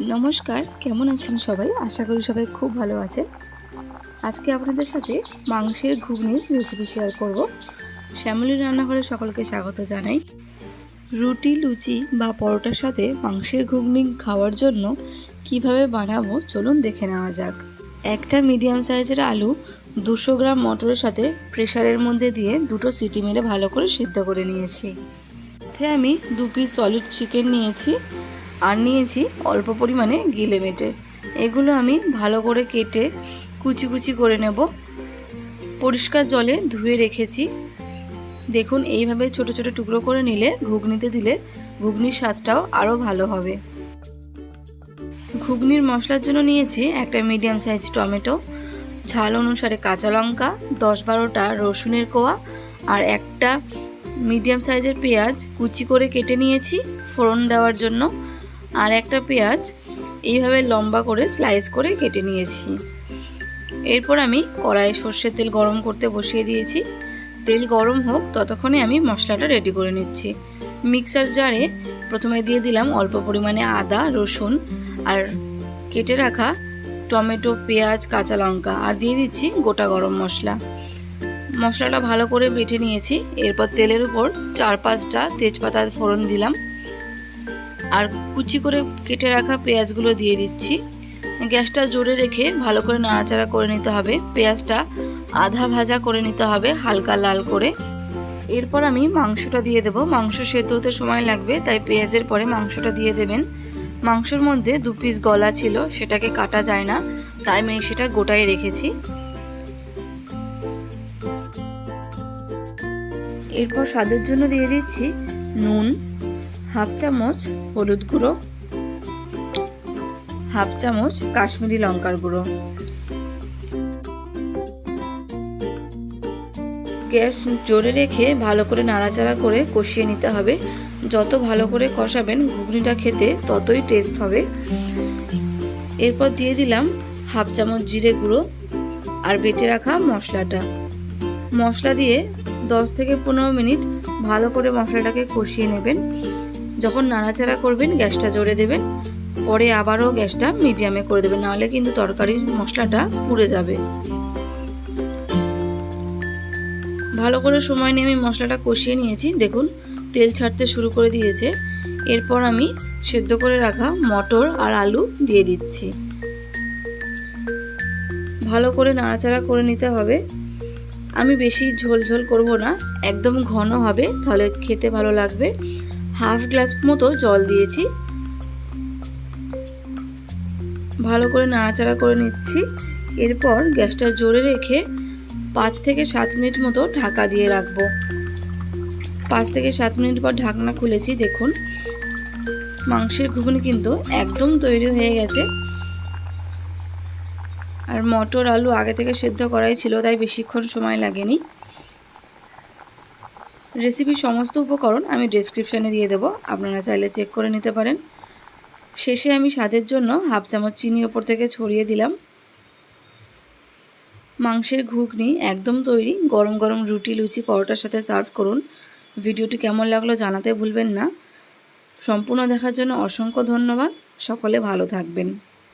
নমস্কার, কেমন আছেন সবাই? আশা করি সবাই খুব ভালো আছেন। আজকে আপনাদের সাথে মাংসের ঘুগনির রেসিপি শেয়ার করব। শ্যামলী রান্নাঘরে সকলকে স্বাগত জানাই। রুটি, লুচি বা পরোটার সাথে মাংসের ঘুগনি খাওয়ার জন্য কীভাবে বানাবো চলুন দেখে নেওয়া যাক। একটা মিডিয়াম সাইজের আলু দুশো গ্রাম মটরের সাথে প্রেশারের মধ্যে দিয়ে দুটো সিটি মেরে ভালো করে সিদ্ধ করে নিয়েছি। সাথে আমি দু পিস সলিড চিকেন নিয়েছি। আর নিয়েছি অল্প পরিমাণে গিলে মেটে। এগুলো আমি ভালো করে কেটে কুচি কুচি করে নেব। পরিষ্কার জলে ধুয়ে রেখেছি। দেখুন, এইভাবে ছোট ছোট টুকরো করে নিলে, ঘুগনিতে দিলে ঘুগনির স্বাদটাও আরও ভালো হবে। ঘুগনির মশলার জন্য নিয়েছি একটা মিডিয়াম সাইজ টমেটো, ঝাল অনুসারে কাঁচা লঙ্কা, দশ বারোটা রসুনের কোয়া আর একটা মিডিয়াম সাইজের পেঁয়াজ কুচি করে কেটে নিয়েছি ফোড়ন দেওয়ার জন্য। আর একটা পেঁয়াজ এইভাবে লম্বা করে স্লাইস করে কেটে নিয়েছি। এরপর আমি কড়াইয়ে সর্ষের তেল গরম করতে বসিয়ে দিয়েছি। তেল গরম হোক, ততক্ষণে আমি মশলাটা রেডি করে নিচ্ছি। মিক্সার জারে প্রথমে দিয়ে দিলাম অল্প পরিমাণে আদা, রসুন আর কেটে রাখা টমেটো, পেঁয়াজ, কাঁচা লঙ্কা আর দিয়ে দিচ্ছি গোটা গরম মশলা। মশলাটা ভালো করে বেটে নিয়েছি। এরপর তেলের উপর চার পাঁচটা তেজপাতা ফোড়ন দিলাম। আর কুচি করে কেটে রাখা পেঁয়াজগুলো দিয়ে দিচ্ছি। গ্যাসটা জোরে রেখে ভালো করে নাড়াচাড়া করে নিতে হবে। পেঁয়াজটা আধা ভাজা করে নিতে হবে, হালকা লাল করে। এরপর আমি মাংসটা দিয়ে দেবো। মাংস সেদ্ধ হতে সময় লাগবে, তাই পেঁয়াজের পরে মাংসটা দিয়ে দেবেন। মাংসর মধ্যে দু পিস গলা ছিল, সেটাকে কাটা যায় না, তাই আমি সেটা গোটায় রেখেছি। এরপর স্বাদের জন্য দিয়ে দিচ্ছি নুন হাফ চামচ হলুদ গুঁড়ো, হাফ চামচ কাশ্মীরি লঙ্কার গুঁড়ো। গ্যাস জোরে রেখে ভালো করে নাড়াচাড়া করে কষিয়ে নিতে হবে। যত ভালো করে কষাবেন ঘুগনিটা খেতে ততই টেস্ট হবে। এরপর দিয়ে দিলাম হাফ চামচ জিরে গুঁড়ো আর বেটে রাখা মশলাটা। মশলা দিয়ে দশ থেকে পনেরো মিনিট ভালো করে মশলাটাকে কষিয়ে নেবেন। যখন নাড়াচাড়া করবেন, গ্যাসটা জোরে দেবেন, পরে আবারও গ্যাসটা মিডিয়ামে করে দেবেন, নাহলে কিন্তু তরকারির মশলাটা পুড়ে যাবে। ভালো করে সময় নিয়ে আমি মশলাটা কষিয়ে নিয়েছি। দেখুন, তেল ছাড়তে শুরু করে দিয়েছে। এরপর আমি সেদ্ধ করে রাখা মটর আর আলু দিয়ে দিচ্ছি। ভালো করে নাড়াচাড়া করে নিতে হবে। আমি বেশি ঝোল ঝোল করব না, একদম ঘন হবে, তাহলে খেতে ভালো লাগবে। হাফ গ্লাস মতো জল দিয়েছি। ভালো করে নাড়াচাড়া করে নিচ্ছি। এরপর গ্যাসটা জোরে রেখে পাঁচ থেকে সাত মিনিট মতো ঢাকা দিয়ে রাখব। পাঁচ থেকে সাত মিনিট পর ঢাকনা খুলেছি, দেখুন। মাংসের ঘুগনি কিন্তু একদম তৈরি হয়ে গেছে। আর মটর আলু আগে থেকে সেদ্ধ করাই ছিল, তাই বেশিক্ষণ সময় লাগেনি। রেসিপির সমস্ত উপকরণ আমি ডেসক্রিপশানে দিয়ে দেবো। আপনারা চাইলে চেক করে নিতে পারেন। শেষে আমি স্বাদের জন্য হাফ চামচ চিনি ওপর থেকে ছড়িয়ে দিলাম। মাংসের ঘুগনি একদম তৈরি। গরম গরম রুটি, লুচি, পরোটার সাথে সার্ভ করুন। ভিডিওটি কেমন লাগল জানাতে ভুলবেন না। সম্পূর্ণ দেখার জন্য অসংখ্য ধন্যবাদ। সকলে ভালো থাকবেন।